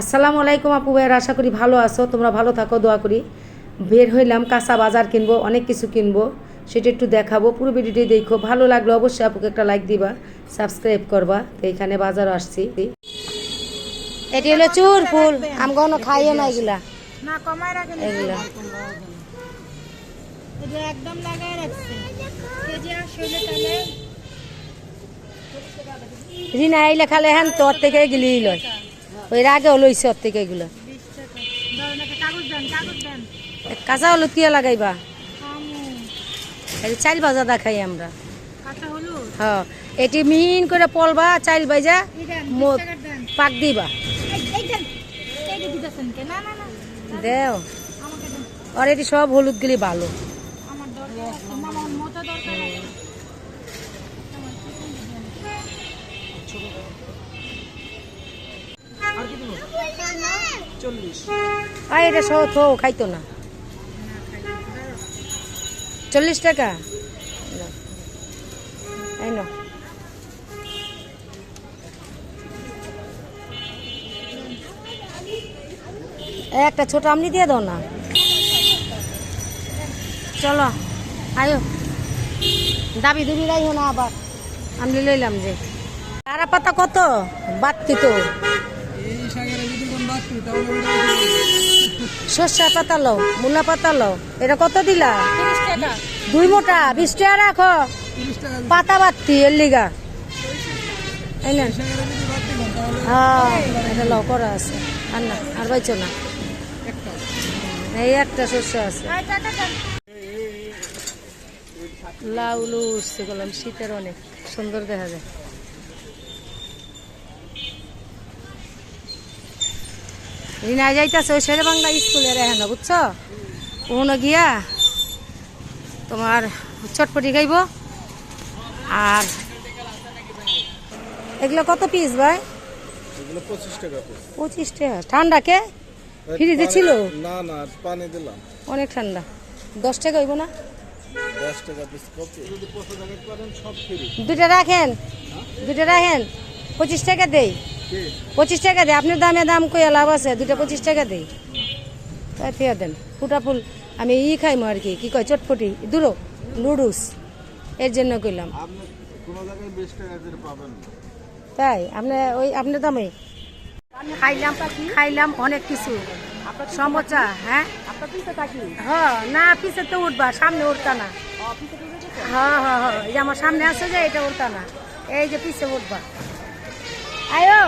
আসসালামু আলাইকুম আপু ভাইয়ের আশা করি ভালো আছো। তোমরা ভালো থাকো দোয়া করি। বের হইলাম কাঁচা বাজার কিনবো অনেক কিছু কিনবো সেটা একটু দেখাবো। পুরো ভিডিওটি দেখো ভালো লাগল অবশ্যই আপুকে একটা লাইক দিবা সাবস্ক্রাইব করবা। তো এখানে বাজার আসছি। এটি হলো চুর ফুল আমি কোনো খাইও না এগুলা। এগুলা। এটা একদম লাগায় রাখছে। কেজি আর শৈলে তাহলে রিনা আইলে খালে হ্যান তোর থেকে গিলি লয়। ওই আগে লইছে ওর থেকে এগুলো। কাঁচা হলুদ তিয়া লাগাইবা? চাল ভাজা দেখাই আমরা। হ্যাঁ এটি মিহিন করে পলবা, চাইল টাকার দেন পাক দিবা। কে দেও। আর এটি সব হলুদ গুলি ভালো। আমার এটা খাইতো না। চল্লিশ টাকা। একটা ছোট আমনি দিয়ে দাও না। চলো, আয়ো। দাবি দুবি রাইও না আবার। আমি লইলাম যে। তারা পাতা কত? বাড়তি তো সর্ষা পাতা লও মূলা পাতা লও। এটা কত দিলা? দুই মোটা বিশ টাকা রাখো। পাতা বাত্তি এর লিগা। হ্যাঁ এটা লও করা আছে। আর না আর পাইছো না। এই একটা শস্য আছে। লাউ লু উঠছে গেলাম শীতের অনেক। সুন্দর দেখা যায়। রিনা যাইতেছে ওই শেরে বাংলা স্কুলে রেহে না বুঝছ? ওখানে গিয়া তোমার চটপটি খাইব। আর এগুলো কত পিস ভাই? পঁচিশ টাকা ঠান্ডা কে? ফ্রিজে ছিল? না না পানি দিলাম। অনেক ঠান্ডা। দশ টাকা হইব না? দুটা রাখেন। দুটা রাখেন? পঁচিশ টাকা দেই। পঁচিশ টাকা দেয় আপনার দামে দাম কইয়া লাভ আছে দুটা পঁচিশ টাকা দেই তাই ফিয়া দেন ফুটা ফুল আমি ই খাইমো আর কি কী কয় চটপটি দূরো নুডলস এর জন্য কইলাম। তাই আপনি ওই আপনার দামে? খাইলাম খাইলাম অনেক কিছু। সমোচা হ্যাঁ? হ্যাঁ না পিছে তো উঠবা সামনে উঠতা না। হ্যাঁ হ্যাঁ হ্যাঁ এই যে আমার সামনে আছে যে এটা উঠতা না। এই যে পিছে উঠবা। আয়ো